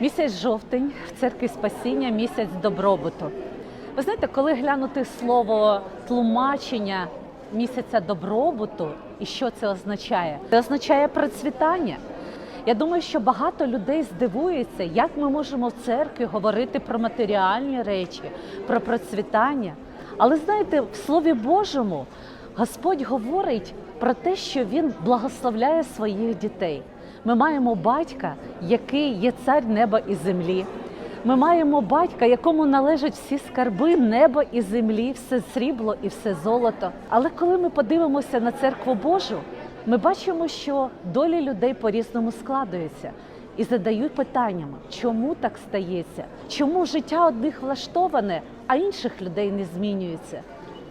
Місяць жовтень в церкві спасіння, місяць добробуту. Ви знаєте, коли глянути слово тлумачення місяця добробуту, і що це означає? Це означає процвітання. Я думаю, що багато людей здивується, як ми можемо в церкві говорити про матеріальні речі, про процвітання. Але знаєте, в Слові Божому Господь говорить про те, що Він благословляє своїх дітей. Ми маємо батька, який є цар неба і землі. Ми маємо батька, якому належать всі скарби неба і землі, все срібло і все золото. Але коли ми подивимося на церкву Божу, ми бачимо, що долі людей по-різному складаються і задають питаннями, чому так стається, чому життя одних влаштоване, а інших людей не змінюється.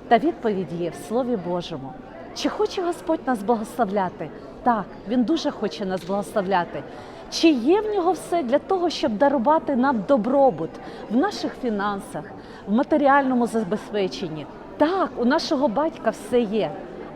Та відповідь є в Слові Божому. Чи хоче Господь нас благословляти? Так, Він дуже хоче нас благословляти. Чи є в нього все для того, щоб дарувати нам добробут в наших фінансах, в матеріальному забезпеченні? Так, у нашого батька все є.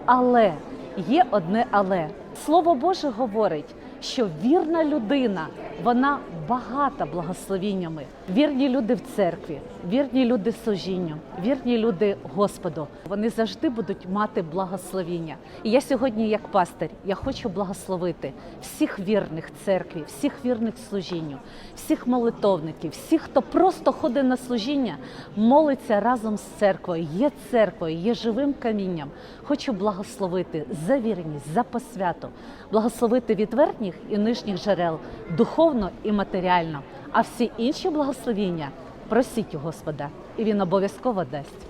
Але є одне але. Слово Боже говорить, що вірна людина, вона багата благословіннями. Вірні люди в церкві, вірні люди служінню, вірні люди Господу. Вони завжди будуть мати благословіння. І я сьогодні, як пастир, я хочу благословити всіх вірних церкві, всіх вірних служінню, всіх молитовників, всіх, хто просто ходить на служіння, молиться разом з церквою, є церквою, є живим камінням. Хочу благословити за вірність, за посвяту, благословити від верхніх і нижніх джерел духовно і матеріально. А всі інші благословіння просіть у Господа, і він обов'язково дасть.